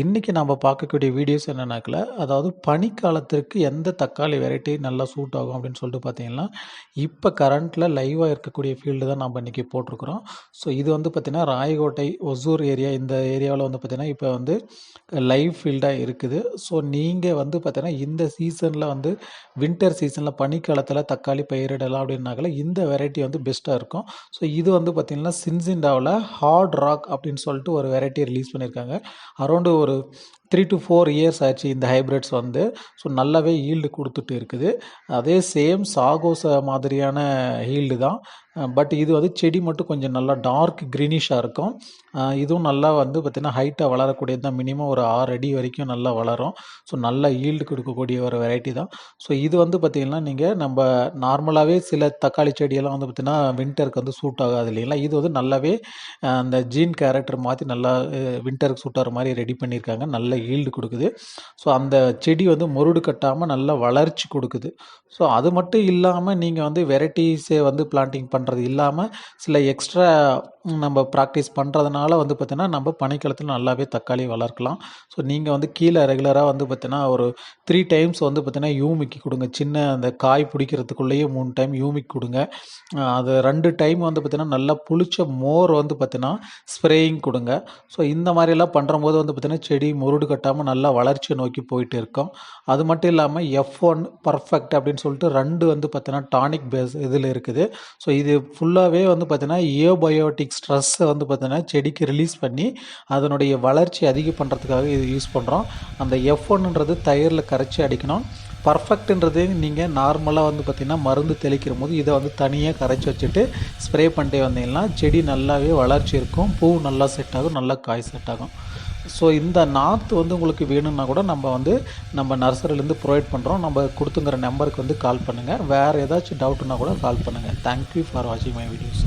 இன்றைக்கி நம்ம பார்க்கக்கூடிய வீடியோஸ் என்னென்னாக்கில் அதாவது பனிக்காலத்திற்கு எந்த தக்காளி வெரைட்டி நல்லா சூட் ஆகும் அப்படின்னு சொல்லிட்டு பார்த்தீங்கன்னா இப்போ கரண்ட்டில் லைவாக இருக்கக்கூடிய ஃபீல்டு தான் நம்ம இன்றைக்கி போட்டிருக்கிறோம். ஸோ இது வந்து பார்த்திங்கன்னா ராயகோட்டை ஒசூர் ஏரியா இந்த ஏரியாவில் வந்து பார்த்திங்கன்னா இப்போ வந்து லைவ் ஃபீல்டாக இருக்குது. ஸோ நீங்கள் வந்து பார்த்தீங்கன்னா இந்த சீசனில் வந்து வின்டர் சீசனில் பனிக்காலத்தில் தக்காளி பயிரிடலாம் அப்படின்னாக்கல இந்த வெரைட்டி வந்து பெஸ்ட்டாக இருக்கும். ஸோ இது வந்து பார்த்திங்கன்னா சின்சிண்டாவில் ஹார்ட் ராக் அப்படின்னு சொல்லிட்டு ஒரு வெரைட்டி ரிலீஸ் பண்ணியிருக்காங்க. அரௌண்டு ஒரு ஒரு த்ரீ டு ஃபோர் இயர்ஸ் ஆச்சு இந்த ஹைப்ரிட்ஸ் வந்து. ஸோ நல்லாவே ஈல்டு கொடுத்துட்டு இருக்குது. அதே சேம் சாகோச மாதிரியான ஈல்டு தான். பட் இது வந்து செடி மட்டும் கொஞ்சம் நல்லா டார்க் க்ரீனிஷாக இருக்கும். இதுவும் நல்லா வந்து பார்த்திங்கன்னா ஹைட்டாக வளரக்கூடியது தான். மினிமம் ஒரு ஆறு அடி வரைக்கும் நல்லா வளரும். ஸோ நல்லா ஈல்டு கொடுக்கக்கூடிய ஒரு வெரைட்டி தான். ஸோ இது வந்து பார்த்திங்கன்னா நீங்கள் நம்ம நார்மலாகவே சில தக்காளி செடியெல்லாம் வந்து பார்த்திங்கன்னா வின்டருக்கு வந்து சூட் ஆகாது இல்லைங்களா? இது வந்து நல்லாவே அந்த ஜீன் கேரக்டர் மாற்றி நல்லா வின்டருக்கு சூட் ஆகிற மாதிரி ரெடி பண்ணியிருக்காங்க. நல்ல ஈல்டு கொடுக்குது. ஸோ அந்த செடி வந்து முருடு கட்டாமல் நல்லா வளர்ச்சி கொடுக்குது. ஸோ அது மட்டும் இல்லாமல் நீங்கள் வந்து வெரைட்டிஸே வந்து பிளான்டிங் பண்ணுறது இல்லாமல் சில எக்ஸ்ட்ரா நம்ம ப்ராக்டிஸ் பண்ணுறதுனால வந்து பார்த்திங்கன்னா நம்ம பனிக்காலத்தில் நல்லாவே தக்காளி வளர்க்கலாம். ஸோ நீங்கள் வந்து கீழே ரெகுலராக வந்து பார்த்திங்கன்னா ஒரு த்ரீ டைம்ஸ் வந்து பார்த்திங்கன்னா யூமிக்கு கொடுங்க. சின்ன அந்த காய் பிடிக்கிறதுக்குள்ளேயே மூணு டைம் யூமிக் கொடுங்க. அது ரெண்டு டைம் வந்து பார்த்திங்கன்னா நல்லா புளிச்ச மோர் வந்து பார்த்திங்கன்னா ஸ்ப்ரேயிங் கொடுங்க. ஸோ இந்த மாதிரிலாம் பண்ணுறம்போது வந்து பார்த்திங்கன்னா செடி முருடு கட்டாமல் நல்லா வளர்ச்சியை நோக்கி போயிட்டு இருக்கோம். அது மட்டும் இல்லாமல் எஃப் ஒன் பர்ஃபெக்ட் அப்படின்னு சொல்லிட்டு ரெண்டு வந்து பார்த்திங்கன்னா டானிக் பேஸ் இதில் இருக்குது. ஸோ இது ஃபுல்லாகவே வந்து பார்த்திங்கன்னா ஏபயோட்டிக்ஸ் ஸ்ட்ரெஸ்ஸை வந்து பார்த்திங்கன்னா செடிக்கு ரிலீஸ் பண்ணி அதனுடைய வளர்ச்சி அதிகம் பண்ணுறதுக்காக இது யூஸ் பண்ணுறோம் அந்த எஃப் ஒன்னுன்றது தயிரில் கரைச்சி அடிக்கணும். பர்ஃபெக்ட்ன்றது நீங்கள் நார்மலாக வந்து பார்த்திங்கன்னா மருந்து தெளிக்கிற போது இதை வந்து தனியாக கரைச்சி வச்சுட்டு ஸ்ப்ரே பண்ணிட்டே வந்தீங்கன்னா செடி நல்லாவே வளர்ச்சி இருக்கும். பூ நல்லா செட் ஆகும் நல்லா காய் செட் ஆகும். ஸோ இந்த நாற்று வந்து உங்களுக்கு வேணும்னா கூட நம்ம வந்து நம்ம நர்சரிலேருந்து ப்ரொவைட் பண்ணுறோம் நம்ம கொடுத்துங்கிற நம்பருக்கு வந்து கால் பண்ணுங்கள் வேறு ஏதாச்சும் டவுட்னா கூட கால் பண்ணுங்கள் தேங்க்யூ ஃபார் வாட்சிங் மை வீடியோஸ்